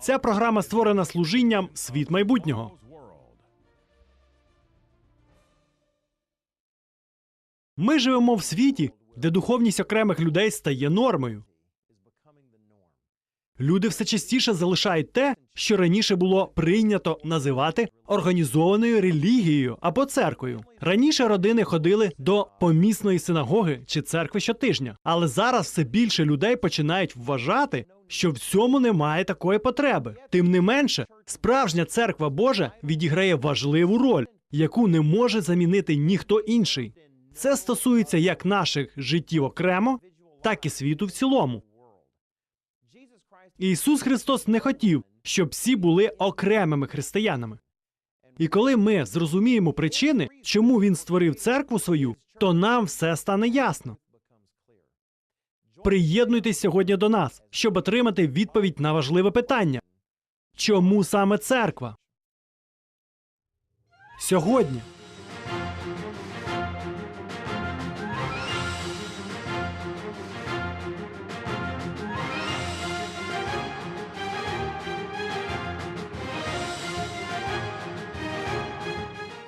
Ця програма створена служінням світ майбутнього. Ми живемо в світі, де духовність окремих людей стає нормою. Люди все частіше залишають те, що раніше було прийнято називати організованою релігією або церквою. Раніше родини ходили до помісної синагоги чи церкви щотижня, але зараз все більше людей починають вважати, що в цьому немає такої потреби. Тим не менше, справжня церква Божа відіграє важливу роль, яку не може замінити ніхто інший. Це стосується як наших життів окремо, так і світу в цілому. Ісус Христос не хотів, щоб всі були окремими християнами. І коли ми зрозуміємо причини, чому він створив церкву свою, то нам все стане ясно. Приєднуйтесь сьогодні до нас, щоб отримати відповідь на важливе питання: чому саме церква? Сьогодні.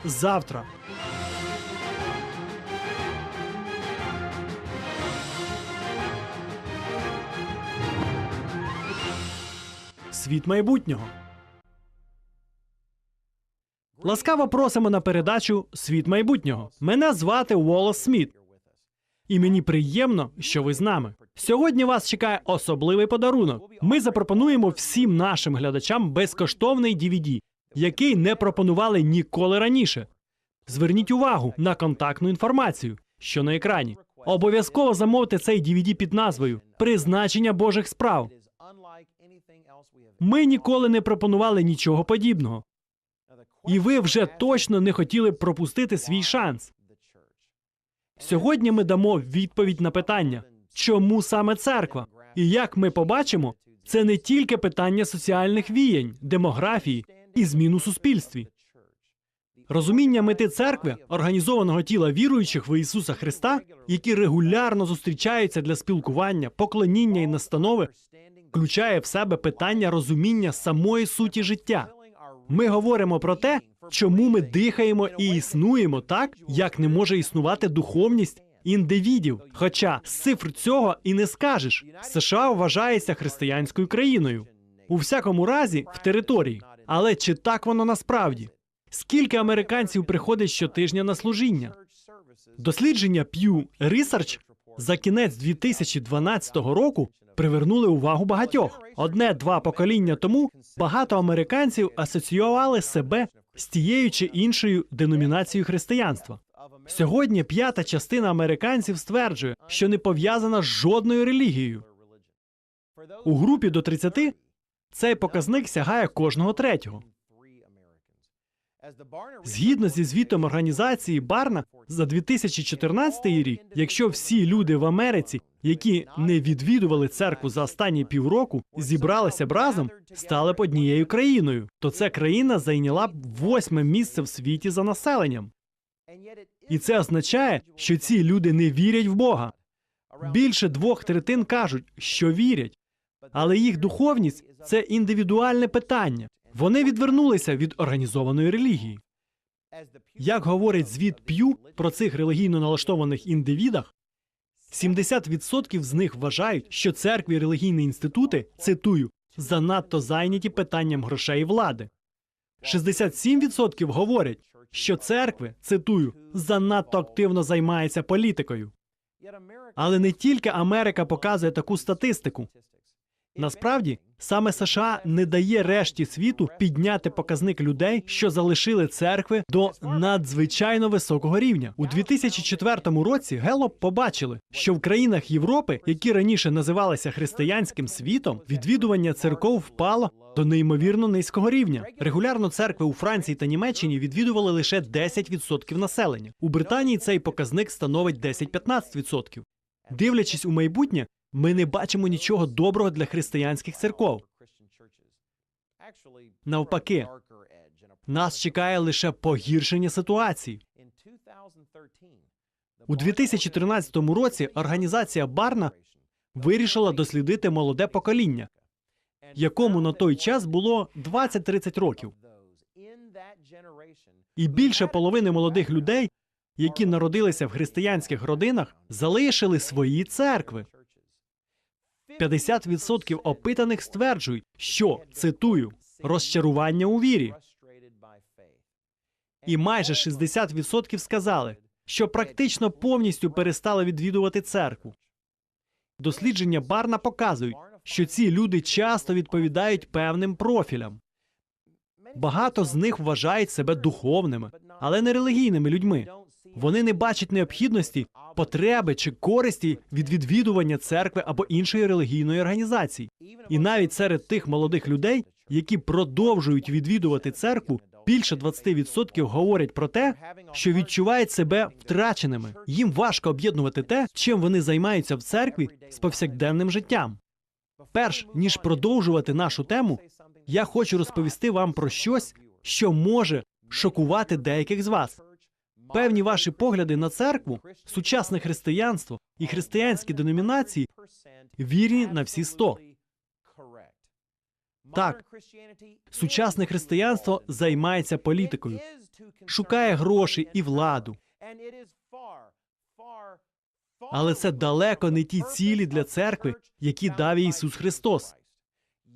Завтра. Світ майбутнього. Ласкаво просимо на передачу Світ майбутнього. Мене звати Уоллес Сміт. І мені приємно, що ви з нами. Сьогодні вас чекає особливий подарунок. Ми запропонуємо всім нашим глядачам безкоштовний DVD, який не пропонували ніколи раніше. Зверніть увагу на контактну інформацію, що на екрані. Обов'язково замовте цей DVD під назвою Призначення Божих справ. Ми ніколи не пропонували нічого подібного. І ви вже точно не хотіли б пропустити свій шанс. Сьогодні ми дамо відповідь на питання, чому саме церква? І як ми побачимо, це не тільки питання соціальних віянь, демографії і змін у суспільстві. Розуміння мети церкви, організованого тіла віруючих в Ісуса Христа, які регулярно зустрічаються для спілкування, поклоніння і настанови, включає в себе питання розуміння самої суті життя. Ми говоримо про те, чому ми дихаємо і існуємо так, як не може існувати духовність індивідів. Хоча цифр цього і не скажеш, США вважається християнською країною у всякому разі в території. Але чи так воно насправді? Скільки американців приходить щотижня на служіння? Дослідження Pew Research за кінець 2012 року привернули увагу багатьох. Одне-два покоління тому багато американців асоціювали себе з тією чи іншою деномінацією християнства. Сьогодні п'ята частина американців стверджує, що не пов'язана з жодною релігією. У групі до 30 цей показник сягає кожного третього. Згідно зі звітом організації Барна за 2014 рік, якщо всі люди в Америці, які не відвідували церкву за останні півроку, зібралися б разом, стали б однією країною, то ця країна зайняла б восьме місце в світі за населенням. І це означає, що ці люди не вірять в Бога. Більше двох третин кажуть, що вірять, але їх духовність це індивідуальне питання. Вони відвернулися від організованої релігії. Як говорить звіт П'ю про цих релігійно налаштованих індивідах, 70% з них вважають, що церкві і релігійні інститути цитую занадто зайняті питанням грошей і влади. 67% говорять, що церкви цитую занадто активно займаються політикою. Але не тільки Америка показує таку статистику. Насправді, саме США не дає решті світу підняти показник людей, що залишили церкви до надзвичайно високого рівня. У 2004 році Гелоп побачили, що в країнах Європи, які раніше називалися християнським світом, відвідування церков впало до неймовірно низького рівня. Регулярно церкви у Франції та Німеччині відвідували лише 10% населення. У Британії цей показник становить 10-15%. Дивлячись у майбутнє, ми не бачимо нічого доброго для християнських церков. Навпаки, нас чекає лише погіршення ситуації. У 2013 році організація Барна вирішила дослідити молоде покоління. якому на той час було 20-30 років. І більше половини молодих людей, які народилися в християнських родинах, залишили свої церкви. 50% опитаних стверджують, що цитую розчарування у вірі, і майже 60% сказали, що практично повністю перестали відвідувати церкву. Дослідження Барна показують, що ці люди часто відповідають певним профілям. Багато з них вважають себе духовними, але не релігійними людьми. Вони не бачать необхідності, потреби чи користі від відвідування церкви або іншої релігійної організації. І навіть серед тих молодих людей, які продовжують відвідувати церкву, більше 20% говорять про те, що відчувають себе втраченими. Їм важко об'єднувати те, чим вони займаються в церкві з повсякденним життям. Перш ніж продовжувати нашу тему, я хочу розповісти вам про щось, що може шокувати деяких з вас. Певні ваші погляди на церкву, сучасне християнство і християнські деномінації вірні на всі сто. Так, сучасне християнство займається політикою, шукає гроші і владу. Але це далеко не ті цілі для церкви, які дав Ісус Христос.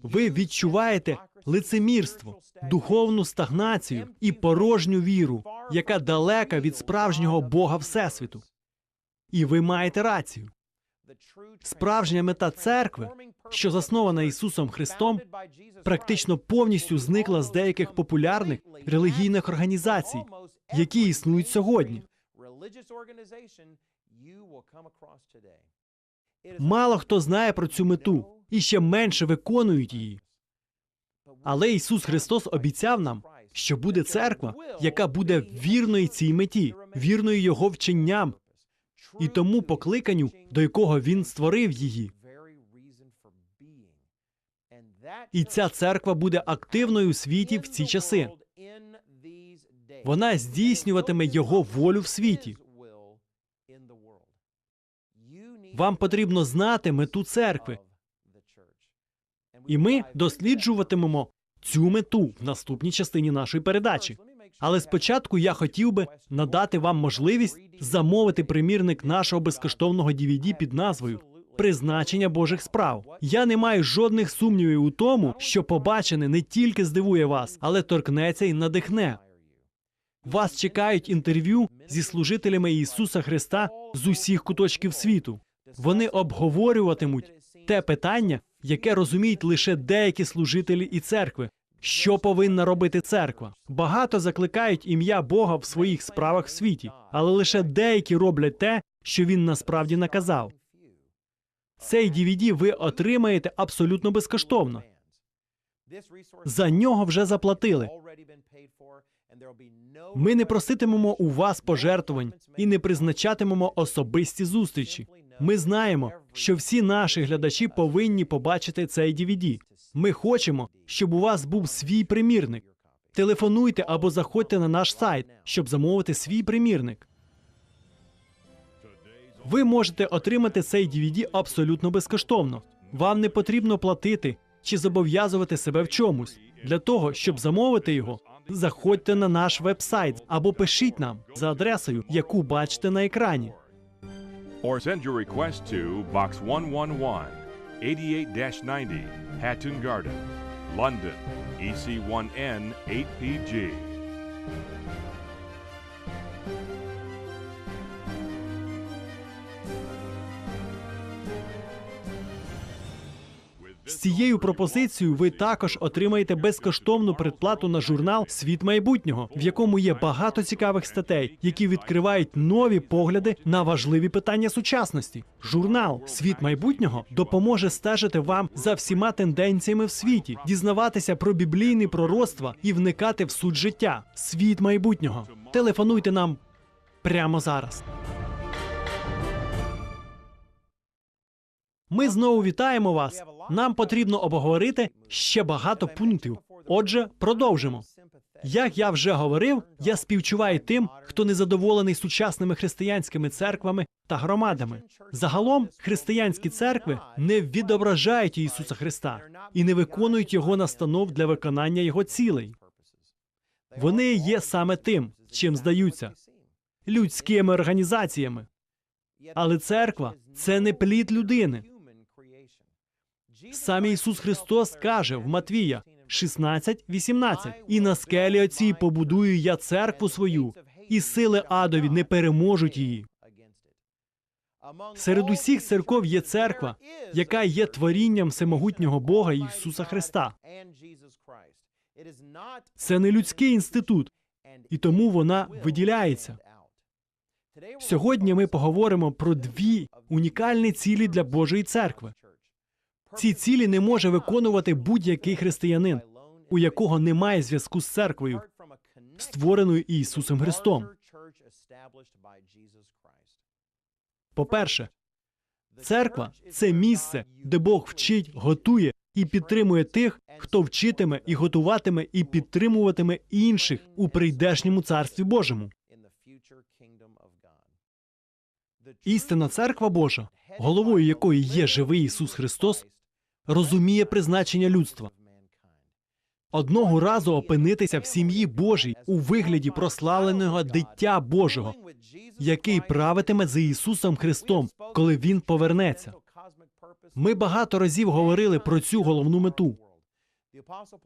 Ви відчуваєте лицемірство, духовну стагнацію і порожню віру, яка далека від справжнього Бога Всесвіту. І ви маєте рацію. Справжня мета церкви, що заснована Ісусом Христом, практично повністю зникла з деяких популярних релігійних організацій, які існують сьогодні. Мало хто знає про цю мету і ще менше виконують її. Але Ісус Христос обіцяв нам, що буде церква, яка буде вірною цій меті, вірною Його вченням і тому покликанню, до якого Він створив її. І ця церква буде активною у світі в ці часи. Вона здійснюватиме його волю в світі. Вам потрібно знати мету церкви, і ми досліджуватимемо цю мету в наступній частині нашої передачі. Але спочатку я хотів би надати вам можливість замовити примірник нашого безкоштовного DVD під назвою Призначення Божих справ. Я не маю жодних сумнівів у тому, що побачене не тільки здивує вас, але торкнеться і надихне. Вас чекають інтерв'ю зі служителями Ісуса Христа з усіх куточків світу. Вони обговорюватимуть те питання, яке розуміють лише деякі служителі і церкви. Що повинна робити церква? Багато закликають ім'я Бога в своїх справах в світі, але лише деякі роблять те, що він насправді наказав. Цей DVD ви отримаєте абсолютно безкоштовно. За нього вже заплатили. Ми не проситимемо у вас пожертвувань і не призначатимемо особисті зустрічі. Ми знаємо, що всі наші глядачі повинні побачити цей DVD. Ми хочемо, щоб у вас був свій примірник. Телефонуйте або заходьте на наш сайт, щоб замовити свій примірник. Ви можете отримати цей DVD абсолютно безкоштовно. Вам не потрібно платити чи зобов'язувати себе в чомусь. Для того, щоб замовити його, заходьте на наш веб-сайт або пишіть нам за адресою, яку бачите на екрані. Or send your request to Box 111, 88 90, Hatton Garden, London, E EC1N 8PG. З цією пропозицією ви також отримаєте безкоштовну предплату на журнал Світ майбутнього, в якому є багато цікавих статей, які відкривають нові погляди на важливі питання сучасності. Журнал Світ майбутнього допоможе стежити вам за всіма тенденціями в світі, дізнаватися про біблійні пророцтва і вникати в суть життя. Світ майбутнього. Телефонуйте нам прямо зараз. Ми знову вітаємо вас. Нам потрібно обговорити ще багато пунктів. Отже, продовжимо. Як я вже говорив, я співчуваю тим, хто незадоволений сучасними християнськими церквами та громадами. Загалом християнські церкви не відображають Ісуса Христа і не виконують його настанов для виконання його цілей. Вони є саме тим, чим здаються людськими організаціями. Але церква це не плід людини. Саме Ісус Христос каже в Матвія 16.18 «І на скелі оцій побудую я церкву свою, і сили адові не переможуть її». Серед усіх церков є церква, яка є творінням всемогутнього Бога Ісуса Христа. Це не людський інститут, і тому вона виділяється. Сьогодні ми поговоримо про дві унікальні цілі для Божої церкви. Ці цілі не може виконувати будь-який християнин, у якого немає зв'язку з церквою, створеною Ісусом Христом. По-перше, церква це місце, де Бог вчить, готує і підтримує тих, хто вчитиме і готуватиме і підтримуватиме інших у прийдешньому царстві Божому. Істинна церква Божа, головою якої є живий Ісус Христос, розуміє призначення людства. Одного разу опинитися в сім'ї Божій у вигляді прославленого дитя Божого, який правитиме за Ісусом Христом, коли Він повернеться. Ми багато разів говорили про цю головну мету.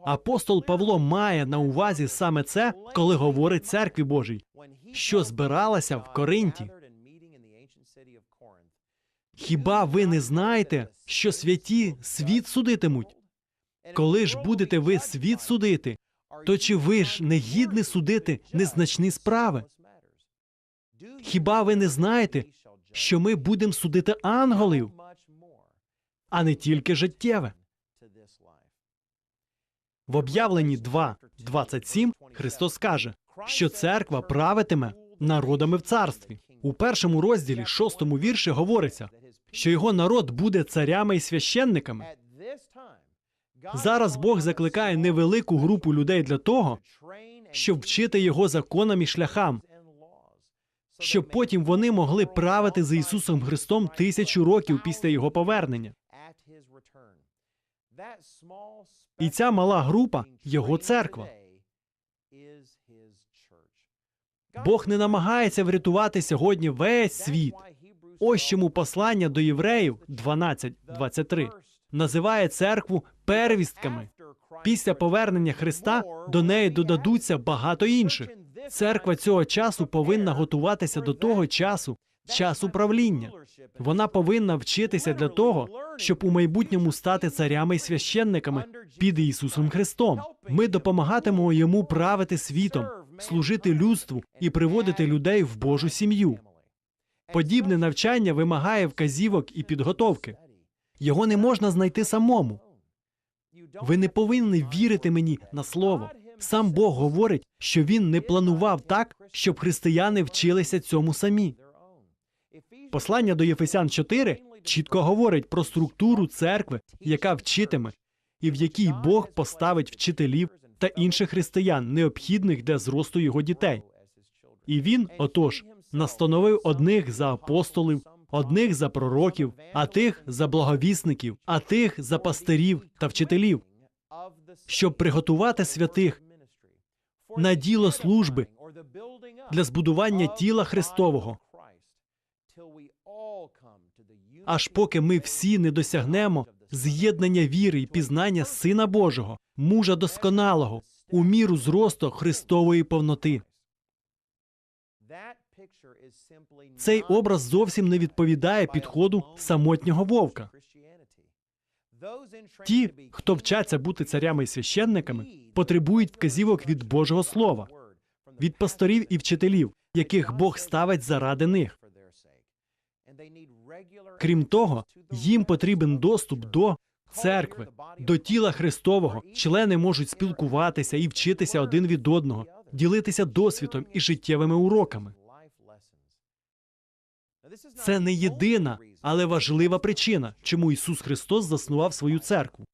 Апостол Павло має на увазі саме це, коли говорить церкві Божій, що збиралася в Коринті. Хіба ви не знаєте, що святі світ судитимуть? Коли ж будете ви світ судити, то чи ви ж не гідні судити незначні справи? Хіба ви не знаєте, що ми будемо судити ангелів, а не тільки життєве? В об'явленні 2.27 Христос каже, що церква правитиме народами в царстві. У першому розділі, шостому вірші, говориться, що його народ буде царями і священниками. Зараз Бог закликає невелику групу людей для того, щоб вчити його законам і шляхам, щоб потім вони могли правити за Ісусом Христом тисячу років після його повернення. І ця мала група його церква. Бог не намагається врятувати сьогодні весь світ. Ось чому послання до євреїв 12.23 називає церкву первістками. Після повернення Христа до неї додадуться багато інших. Церква цього часу повинна готуватися до того часу, часу правління. Вона повинна вчитися для того, щоб у майбутньому стати царями і священниками під Ісусом Христом. Ми допомагатимемо йому правити світом, служити людству і приводити людей в Божу сім'ю. Подібне навчання вимагає вказівок і підготовки. Його не можна знайти самому. Ви не повинні вірити мені на слово. Сам Бог говорить, що він не планував так, щоб християни вчилися цьому самі. Послання до Єфесян 4 чітко говорить про структуру церкви, яка вчитиме, і в якій Бог поставить вчителів та інших християн, необхідних для зросту його дітей. І він, отож, настановив одних за апостолів, одних за пророків, а тих за благовісників, а тих за пастирів та вчителів, щоб приготувати святих на діло служби для збудування тіла Христового, аж поки ми всі не досягнемо з'єднання віри і пізнання Сина Божого, мужа досконалого, у міру зросту Христової повноти. Цей образ зовсім не відповідає підходу самотнього вовка. Ті, хто вчаться бути царями і священниками, потребують вказівок від Божого Слова, від пасторів і вчителів, яких Бог ставить заради них. Крім того, їм потрібен доступ до церкви, до тіла Христового. Члени можуть спілкуватися і вчитися один від одного, ділитися досвідом і життєвими уроками. Це не єдина, але важлива причина, чому Ісус Христос заснував свою церкву.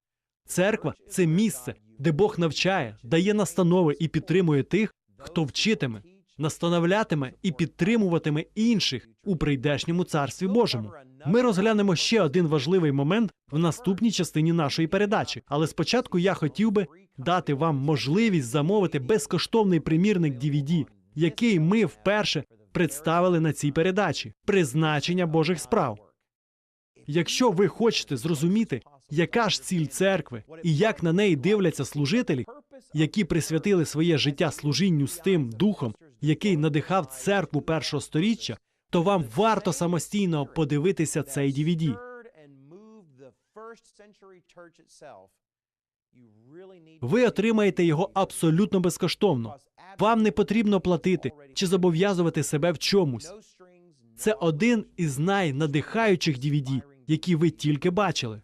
Церква це місце, де Бог навчає, дає настанови і підтримує тих, хто вчитиме, настановлятиме і підтримуватиме інших у прийдешньому царстві Божому. Ми розглянемо ще один важливий момент в наступній частині нашої передачі. Але спочатку я хотів би дати вам можливість замовити безкоштовний примірник DVD, який ми вперше представили на цій передачі призначення Божих справ. Якщо ви хочете зрозуміти, яка ж ціль церкви і як на неї дивляться служителі, які присвятили своє життя служінню з тим духом, який надихав церкву першого сторіччя, то вам варто самостійно подивитися цей DVD. Ви отримаєте його абсолютно безкоштовно. Вам не потрібно платити чи зобов'язувати себе в чомусь. Це один із найнадихаючих DVD, які ви тільки бачили.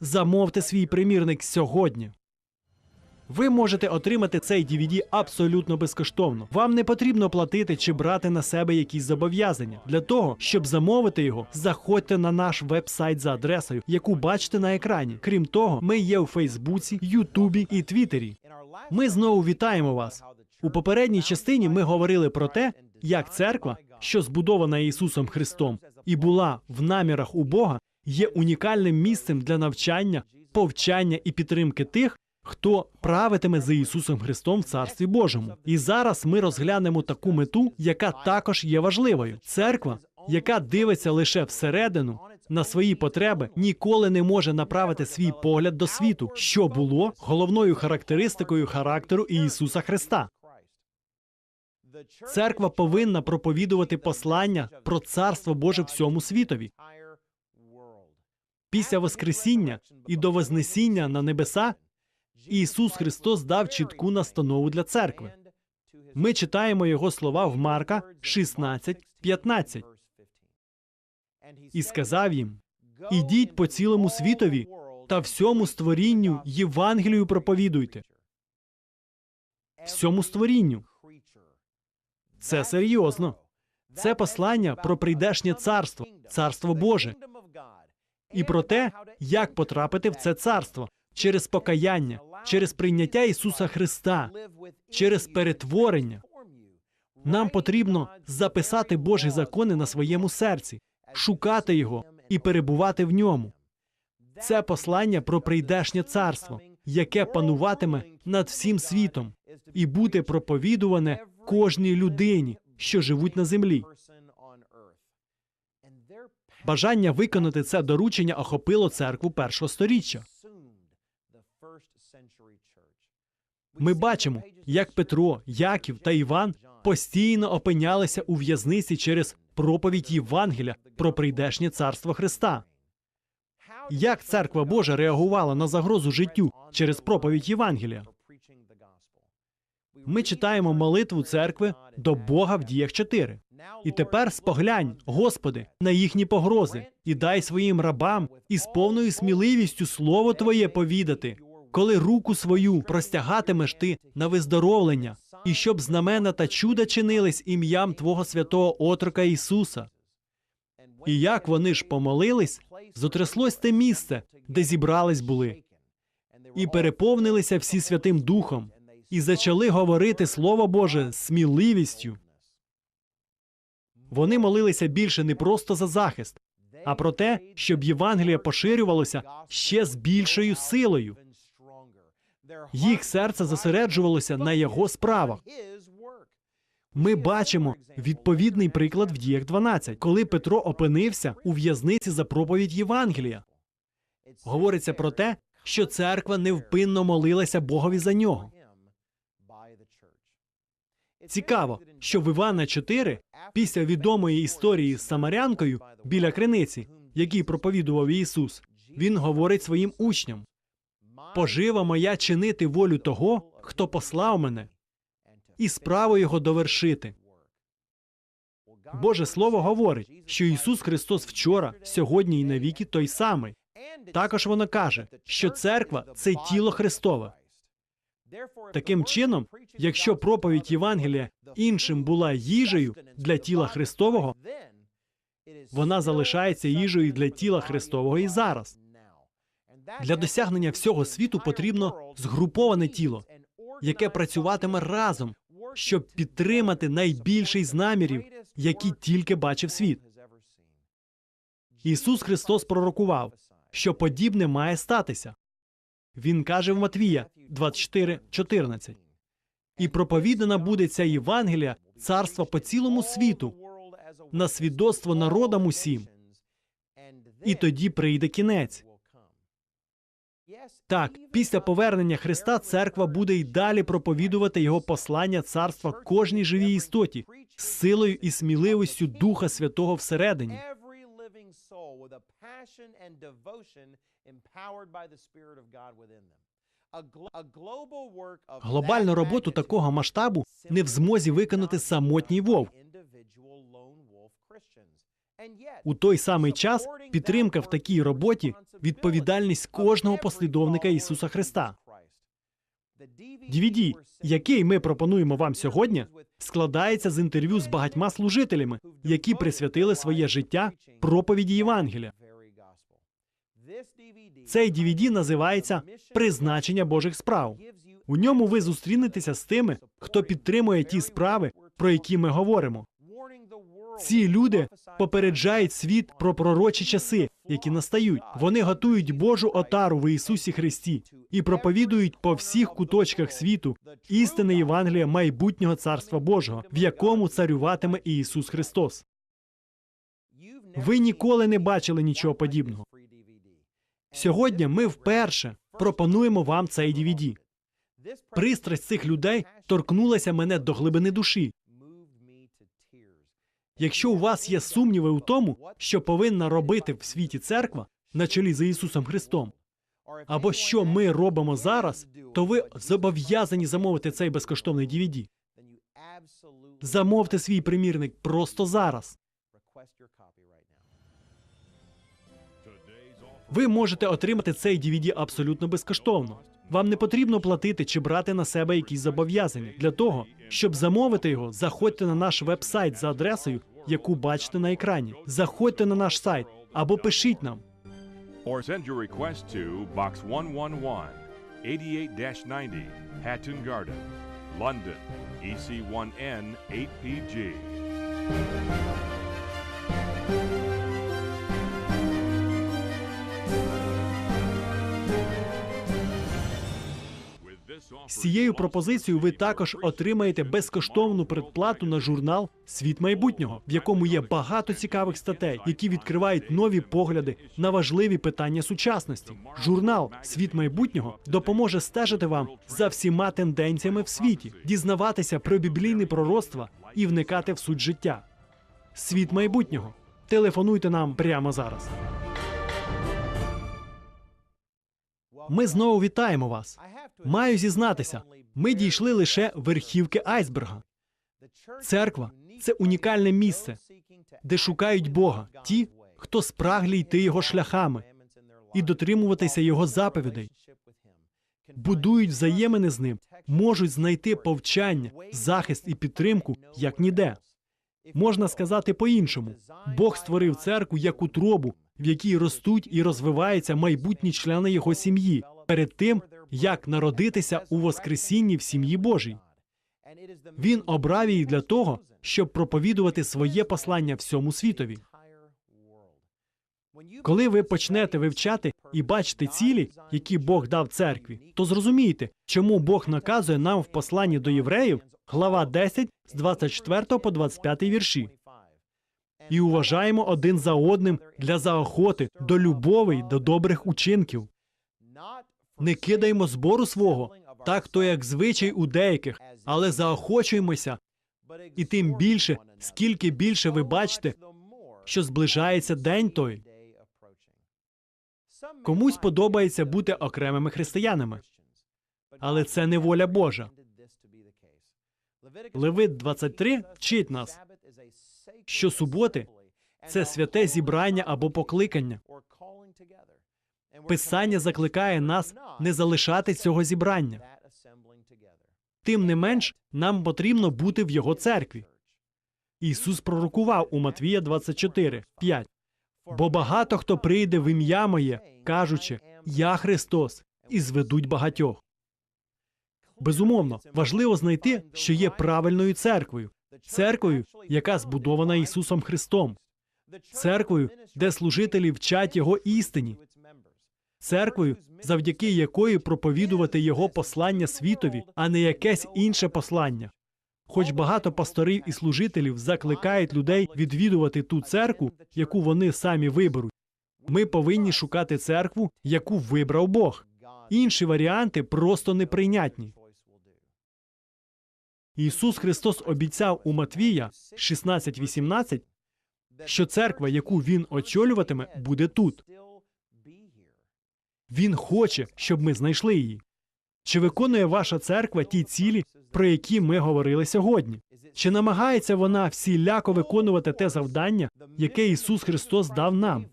Замовте свій примірник сьогодні. Ви можете отримати цей DVD абсолютно безкоштовно. Вам не потрібно платити чи брати на себе якісь зобов'язання. Для того, щоб замовити його, заходьте на наш веб-сайт за адресою, яку бачите на екрані. Крім того, ми є у Фейсбуці, Ютубі і Твіттері. Ми знову вітаємо вас. У попередній частині ми говорили про те, як церква, що збудована Ісусом Христом і була в намірах у Бога, є унікальним місцем для навчання, повчання і підтримки тих, хто правитиме за Ісусом Христом в Царстві Божому. І зараз ми розглянемо таку мету, яка також є важливою. Церква, яка дивиться лише всередину на свої потреби, ніколи не може направити свій погляд до світу, що було головною характеристикою характеру Ісуса Христа. Церква повинна проповідувати послання про царство Боже всьому світові. Після Воскресіння і до Вознесіння на небеса Ісус Христос дав чітку настанову для церкви. Ми читаємо його слова в Марка 16:15. І сказав їм: Ідіть по цілому світові та всьому створінню Євангелію проповідуйте. Всьому створінню. Це серйозно. Це послання про прийдешнє царство, царство Боже, і про те, як потрапити в це царство через покаяння, через прийняття Ісуса Христа, через перетворення. Нам потрібно записати Божі закони на своєму серці, шукати його і перебувати в ньому. Це послання про прийдешнє царство, яке пануватиме над всім світом, і буде проповідуване кожній людині, що живуть на землі. Бажання виконати це доручення охопило церкву першого сторіччя. Ми бачимо, як Петро, Яків та Іван постійно опинялися у в'язниці через проповідь Євангеля про прийдешнє царство Христа. Як церква Божа реагувала на загрозу життю через проповідь Євангелія? Ми читаємо молитву церкви до Бога в діях 4. І тепер споглянь, Господи, на їхні погрози, і дай своїм рабам із повною сміливістю слово Твоє повідати, коли руку свою простягатимеш ти на виздоровлення, і щоб знамена та чуда чинились ім'ям Твого святого отрока Ісуса. І як вони ж помолились, зотряслось те місце, де зібрались були, і переповнилися всі Святим Духом, і зачали говорити Слово Боже сміливістю. Вони молилися більше не просто за захист, а про те, щоб Євангеліє поширювалося ще з більшою силою. Їх серце зосереджувалося на його справах. Ми бачимо відповідний приклад в діях 12, коли Петро опинився у в'язниці за проповідь Євангелія. Говориться про те, що церква невпинно молилася Богові за нього. Цікаво, що в Івана 4, після відомої історії з самарянкою біля криниці, який проповідував Ісус, він говорить своїм учням: пожива моя чинити волю того, хто послав мене, і справу його довершити. Боже Слово говорить, що Ісус Христос вчора, сьогодні і навіки той самий. Також воно каже, що церква це тіло Христове. Таким чином, якщо проповідь Євангелія іншим була їжею для тіла Христового, вона залишається їжею для тіла Христового і зараз. Для досягнення всього світу потрібно згруповане тіло, яке працюватиме разом, щоб підтримати найбільший з намірів, які тільки бачив світ. Ісус Христос пророкував, що подібне має статися. Він каже в Матвія 24:14. І проповідана буде ця Євангелія царства по цілому світу на свідоцтво народам усім. І тоді прийде кінець. Так, після повернення Христа церква буде й далі проповідувати його послання царства кожній живій істоті з силою і сміливістю Духа Святого всередині. Глобальну роботу такого масштабу не в змозі виконати самотній вовк. У той самий час підтримка в такій роботі відповідальність кожного послідовника Ісуса Христа. DVD, який ми пропонуємо вам сьогодні, складається з інтерв'ю з багатьма служителями, які присвятили своє життя проповіді Євангелія. Цей DVD називається Призначення Божих справ. У ньому ви зустрінетеся з тими, хто підтримує ті справи, про які ми говоримо. Ці люди попереджають світ про пророчі часи, які настають. Вони готують Божу отару в Ісусі Христі і проповідують по всіх куточках світу істини Євангелія майбутнього Царства Божого, в якому царюватиме Ісус Христос. Ви ніколи не бачили нічого подібного. Сьогодні ми вперше пропонуємо вам цей DVD. Пристрасть цих людей торкнулася мене до глибини душі. Якщо у вас є сумніви у тому, що повинна робити в світі церква на чолі за Ісусом Христом, або що ми робимо зараз, то ви зобов'язані замовити цей безкоштовний DVD. Замовте свій примірник просто зараз. Ви можете отримати цей DVD абсолютно безкоштовно. Вам не потрібно платити чи брати на себе якісь зобов'язання. Для того, щоб замовити його, заходьте на наш веб-сайт за адресою, яку бачите на екрані. Заходьте на наш сайт або пишіть нам. Or send your request to Box 111, 88 90, Hatton Garden, London, E EC1N 8PG. З цією пропозицією ви також отримаєте безкоштовну предплату на журнал Світ майбутнього, в якому є багато цікавих статей, які відкривають нові погляди на важливі питання сучасності. Журнал Світ майбутнього допоможе стежити вам за всіма тенденціями в світі, дізнаватися про біблійне пророцтва і вникати в суть життя. Світ майбутнього. Телефонуйте нам прямо зараз. Ми знову вітаємо вас. Маю зізнатися, ми дійшли лише верхівки айсберга. Церква це унікальне місце, де шукають Бога ті, хто спраглі йти його шляхами і дотримуватися його заповідей, будують взаємини з ним, можуть знайти повчання, захист і підтримку як ніде. Можна сказати по-іншому: Бог створив церкву як утробу, в якій ростуть і розвиваються майбутні члени його сім'ї перед тим, як народитися у Воскресінні в сім'ї Божій. Він обрав її для того, щоб проповідувати своє послання всьому світові. Коли ви почнете вивчати і бачити цілі, які Бог дав церкві, то зрозумієте, чому Бог наказує нам в посланні до євреїв, глава 10, з 24 по 25 вірші. І уважаємо один за одним для заохоти до любові до добрих учинків. Не кидаємо збору свого, так то як звичай у деяких, але заохочуємося, і тим більше, скільки більше ви бачите, що зближається день той. Комусь подобається бути окремими християнами, але це не воля Божа. Левит 23 вчить нас, що суботи це святе зібрання або покликання. Писання закликає нас не залишати цього зібрання. Тим не менш, нам потрібно бути в його церкві. Ісус пророкував у Матвія 24, 5. Бо багато хто прийде в ім'я моє, кажучи, я Христос, і зведуть багатьох. Безумовно, важливо знайти, що є правильною церквою, церквою, яка збудована Ісусом Христом, церквою, де служителі вчать Його істині, церквою, завдяки якої проповідувати Його послання світові, а не якесь інше послання. Хоч багато пасторів і служителів закликають людей відвідувати ту церкву, яку вони самі виберуть. Ми повинні шукати церкву, яку вибрав Бог. Інші варіанти просто неприйнятні. Ісус Христос обіцяв у Матвія 16.18, що церква, яку він очолюватиме, буде тут. Він хоче, щоб ми знайшли її. Чи виконує ваша церква ті цілі, про які ми говорили сьогодні? Чи намагається вона всіляко виконувати те завдання, яке Ісус Христос дав нам?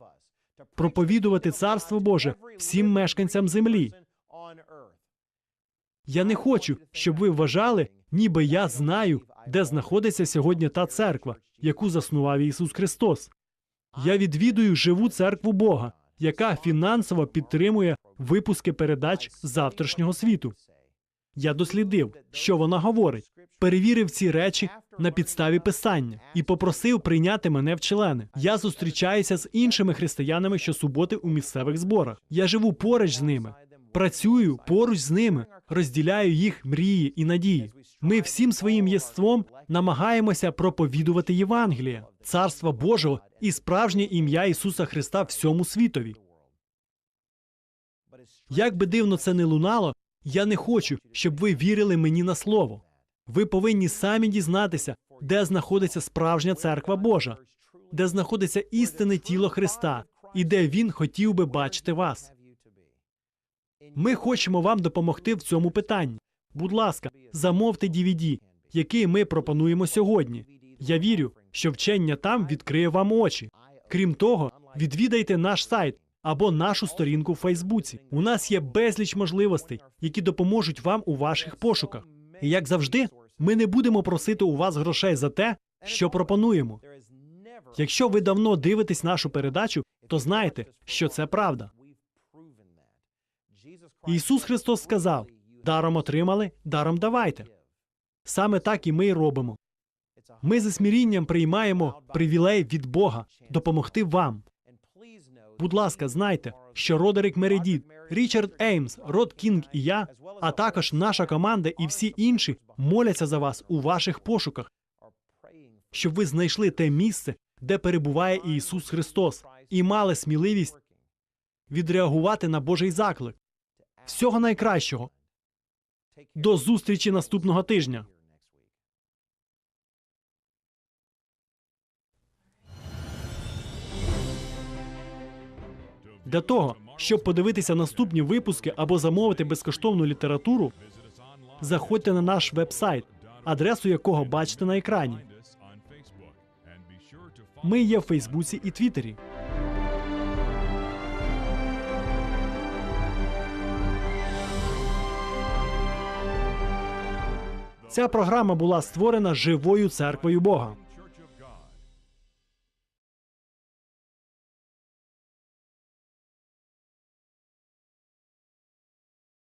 Проповідувати Царство Боже всім мешканцям землі. Я не хочу, щоб ви вважали, ніби я знаю, де знаходиться сьогодні та церква, яку заснував Ісус Христос. Я відвідую живу церкву Бога, яка фінансово підтримує випуски передач завтрашнього світу. Я дослідив, що вона говорить, перевірив ці речі на підставі писання і попросив прийняти мене в члени. Я зустрічаюся з іншими християнами щосуботи у місцевих зборах. Я живу поруч з ними, працюю поруч з ними, розділяю їх мрії і надії. Ми всім своїм єством намагаємося проповідувати Євангеліє, царства Божого і справжнє ім'я Ісуса Христа всьому світові. Як би дивно це не лунало, я не хочу, щоб ви вірили мені на слово. Ви повинні самі дізнатися, де знаходиться справжня церква Божа, де знаходиться істинне тіло Христа і де Він хотів би бачити вас. Ми хочемо вам допомогти в цьому питанні. Будь ласка, замовте DVD, який ми пропонуємо сьогодні. Я вірю, що вчення там відкриє вам очі. Крім того, відвідайте наш сайт або нашу сторінку в Фейсбуці. У нас є безліч можливостей, які допоможуть вам у ваших пошуках. І як завжди, ми не будемо просити у вас грошей за те, що пропонуємо. Якщо ви давно дивитесь нашу передачу, то знайте, що це правда. Ісус Христос сказав: даром отримали, даром давайте. Саме так і ми й робимо. Ми зі смирінням приймаємо привілей від Бога допомогти вам. Будь ласка, знайте, що Родерик Мередіт, Річард Еймс, Род Кінг і я, а також наша команда і всі інші моляться за вас у ваших пошуках, щоб ви знайшли те місце, де перебуває Ісус Христос, і мали сміливість відреагувати на Божий заклик. Всього найкращого. До зустрічі наступного тижня. Для того, щоб подивитися наступні випуски або замовити безкоштовну літературу, заходьте на наш веб-сайт, адресу якого бачите на екрані. Ми є в Фейсбуці і Твіттері. Ця програма була створена живою церквою Бога.